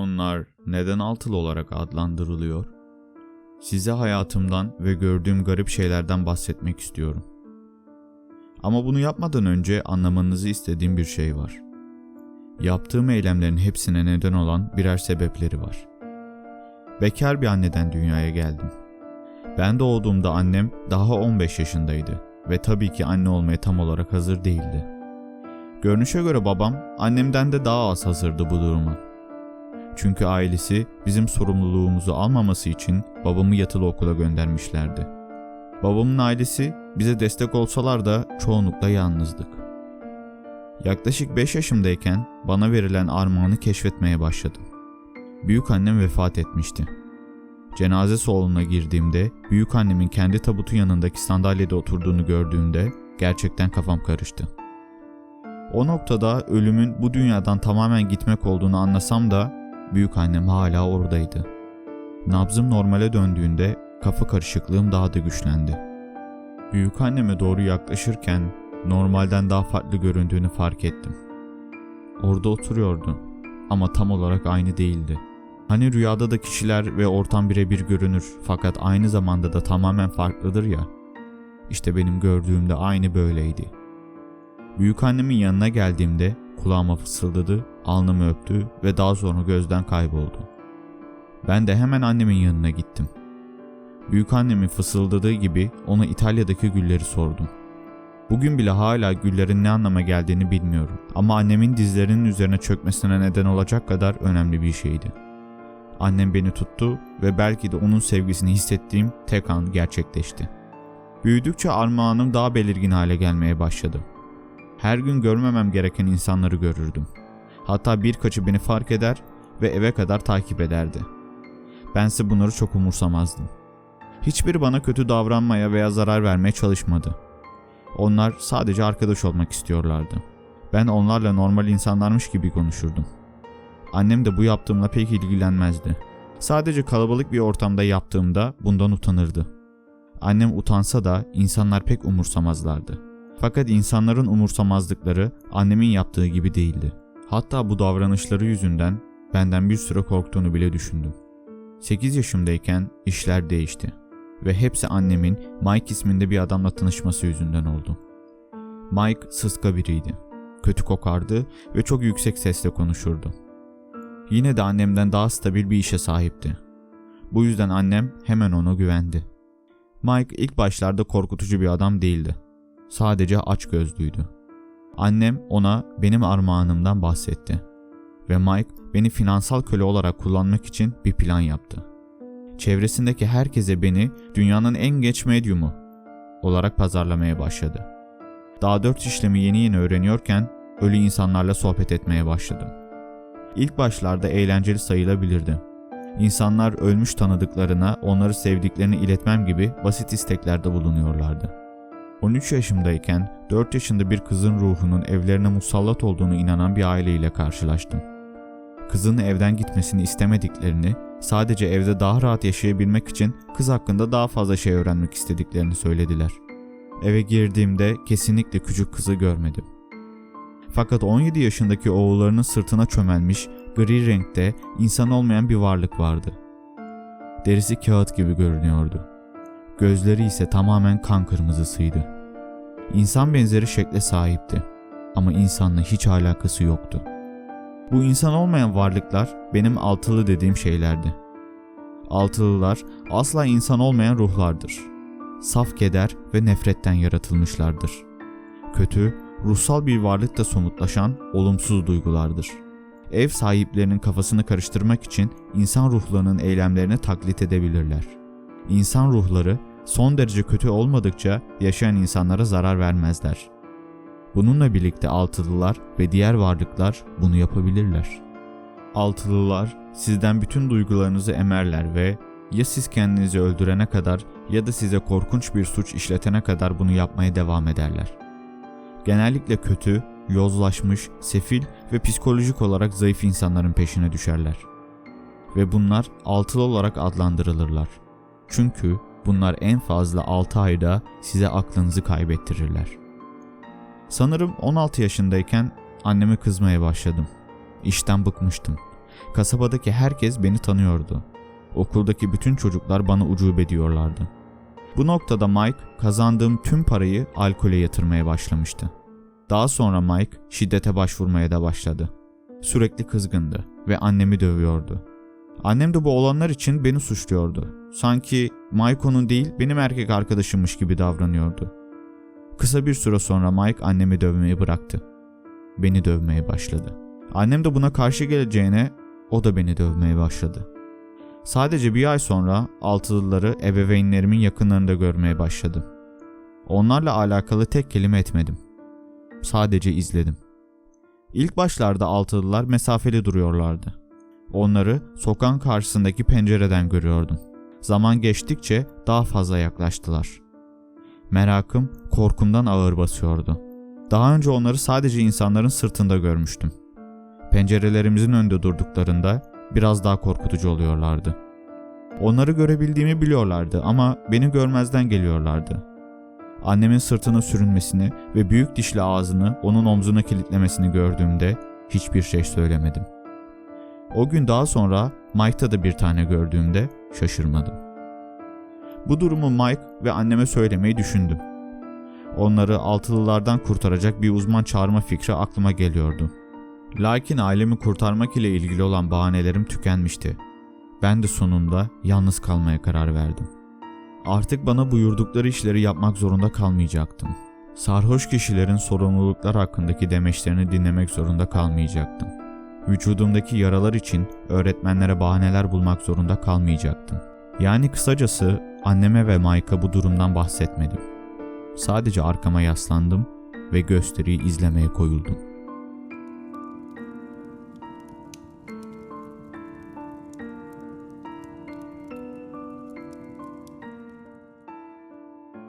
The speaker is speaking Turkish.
Onlar neden altılı olarak adlandırılıyor? Size hayatımdan ve gördüğüm garip şeylerden bahsetmek istiyorum. Ama bunu yapmadan önce anlamanızı istediğim bir şey var. Yaptığım eylemlerin hepsine neden olan birer sebepleri var. Bekar bir anneden dünyaya geldim. Ben doğduğumda annem daha 15 yaşındaydı ve tabii ki anne olmaya tam olarak hazır değildi. Görünüşe göre babam annemden de daha az hazırdı bu duruma. Çünkü ailesi bizim sorumluluğumuzu almaması için babamı yatılı okula göndermişlerdi. Babamın ailesi bize destek olsalar da çoğunlukla yalnızdık. Yaklaşık 5 yaşımdayken bana verilen armağanı keşfetmeye başladım. Büyük annem vefat etmişti. Cenaze salonuna girdiğimde büyük annemin kendi tabutu yanındaki sandalyede oturduğunu gördüğümde gerçekten kafam karıştı. O noktada ölümün bu dünyadan tamamen gitmek olduğunu anlasam da büyük annem hala oradaydı. Nabzım normale döndüğünde kafa karışıklığım daha da güçlendi. Büyük anneme doğru yaklaşırken normalden daha farklı göründüğünü fark ettim. Orada oturuyordu ama tam olarak aynı değildi. Hani rüyada da kişiler ve ortam birebir görünür fakat aynı zamanda da tamamen farklıdır ya. İşte benim gördüğümde aynı böyleydi. Büyük annemin yanına geldiğimde kulağıma fısıldadı, alnımı öptü ve daha sonra gözden kayboldu. Ben de hemen annemin yanına gittim. Büyük annemin fısıldadığı gibi ona İtalya'daki gülleri sordum. Bugün bile hala güllerin ne anlama geldiğini bilmiyorum ama annemin dizlerinin üzerine çökmesine neden olacak kadar önemli bir şeydi. Annem beni tuttu ve belki de onun sevgisini hissettiğim tek an gerçekleşti. Büyüdükçe armağanım daha belirgin hale gelmeye başladı. Her gün görmemem gereken insanları görürdüm. Hatta birkaçı beni fark eder ve eve kadar takip ederdi. Bense bunları çok umursamazdım. Hiçbiri bana kötü davranmaya veya zarar vermeye çalışmadı. Onlar sadece arkadaş olmak istiyorlardı. Ben onlarla normal insanlarmış gibi konuşurdum. Annem de bu yaptığımla pek ilgilenmezdi. Sadece kalabalık bir ortamda yaptığımda bundan utanırdı. Annem utansa da insanlar pek umursamazlardı. Fakat insanların umursamazlıkları annemin yaptığı gibi değildi. Hatta bu davranışları yüzünden benden bir süre korktuğunu bile düşündüm. 8 yaşımdayken işler değişti ve hepsi annemin Mike isminde bir adamla tanışması yüzünden oldu. Mike sıska biriydi. Kötü kokardı ve çok yüksek sesle konuşurdu. Yine de annemden daha stabil bir işe sahipti. Bu yüzden annem hemen ona güvendi. Mike ilk başlarda korkutucu bir adam değildi. Sadece aç gözlüydü. Annem ona benim armağanımdan bahsetti. Ve Mike beni finansal köle olarak kullanmak için bir plan yaptı. Çevresindeki herkese beni dünyanın en geç medyumu olarak pazarlamaya başladı. Daha dört işlemi yeni yeni öğreniyorken ölü insanlarla sohbet etmeye başladım. İlk başlarda eğlenceli sayılabilirdi. İnsanlar ölmüş tanıdıklarına onları sevdiklerini iletmem gibi basit isteklerde bulunuyorlardı. 13 yaşımdayken 4 yaşında bir kızın ruhunun evlerine musallat olduğunu inanan bir aileyle karşılaştım. Kızın evden gitmesini istemediklerini, sadece evde daha rahat yaşayabilmek için kız hakkında daha fazla şey öğrenmek istediklerini söylediler. Eve girdiğimde kesinlikle küçük kızı görmedim. Fakat 17 yaşındaki oğullarının sırtına çömelmiş, gri renkte insan olmayan bir varlık vardı. Derisi kağıt gibi görünüyordu. Gözleri ise tamamen kan kırmızısıydı. İnsan benzeri şekle sahipti ama insanla hiç alakası yoktu. Bu insan olmayan varlıklar benim altılı dediğim şeylerdi. Altılılar asla insan olmayan ruhlardır. Saf keder ve nefretten yaratılmışlardır. Kötü, ruhsal bir varlıkta somutlaşan olumsuz duygulardır. Ev sahiplerinin kafasını karıştırmak için insan ruhlarının eylemlerini taklit edebilirler. İnsan ruhları son derece kötü olmadıkça yaşayan insanlara zarar vermezler. Bununla birlikte altılılar ve diğer varlıklar bunu yapabilirler. Altılılar sizden bütün duygularınızı emerler ve ya siz kendinizi öldürene kadar ya da size korkunç bir suç işletene kadar bunu yapmaya devam ederler. Genellikle kötü, yozlaşmış, sefil ve psikolojik olarak zayıf insanların peşine düşerler. Ve bunlar altılı olarak adlandırılırlar. Çünkü bunlar en fazla 6 ayda size aklınızı kaybettirirler. Sanırım 16 yaşındayken anneme kızmaya başladım. İşten bıkmıştım. Kasabadaki herkes beni tanıyordu. Okuldaki bütün çocuklar bana ucube diyorlardı. Bu noktada Mike kazandığım tüm parayı alkole yatırmaya başlamıştı. Daha sonra Mike şiddete başvurmaya da başladı. Sürekli kızgındı ve annemi dövüyordu. Annem de bu olanlar için beni suçluyordu. Sanki Mike onun değil benim erkek arkadaşımmış gibi davranıyordu. Kısa bir süre sonra Mike annemi dövmeyi bıraktı. Beni dövmeye başladı. Annem de buna karşı geleceğine o da beni dövmeye başladı. Sadece bir ay sonra altılıları ebeveynlerimin yakınlarında görmeye başladım. Onlarla alakalı tek kelime etmedim. Sadece izledim. İlk başlarda altılılar mesafeli duruyorlardı. Onları sokağın karşısındaki pencereden görüyordum. Zaman geçtikçe daha fazla yaklaştılar. Merakım korkumdan ağır basıyordu. Daha önce onları sadece insanların sırtında görmüştüm. Pencerelerimizin önünde durduklarında biraz daha korkutucu oluyorlardı. Onları görebildiğimi biliyorlardı ama beni görmezden geliyorlardı. Annemin sırtına sürünmesini ve büyük dişli ağzını onun omzuna kilitlemesini gördüğümde hiçbir şey söylemedim. O gün daha sonra Mike'ta da bir tane gördüğümde şaşırmadım. Bu durumu Mike ve anneme söylemeyi düşündüm. Onları altılılardan kurtaracak bir uzman çağırma fikri aklıma geliyordu. Lakin ailemi kurtarmak ile ilgili olan bahanelerim tükenmişti. Ben de sonunda yalnız kalmaya karar verdim. Artık bana buyurdukları işleri yapmak zorunda kalmayacaktım. Sarhoş kişilerin sorumluluklar hakkındaki demeçlerini dinlemek zorunda kalmayacaktım. Vücudumdaki yaralar için öğretmenlere bahaneler bulmak zorunda kalmayacaktım. Yani kısacası anneme ve Mike'a bu durumdan bahsetmedim. Sadece arkama yaslandım ve gösteriyi izlemeye koyuldum.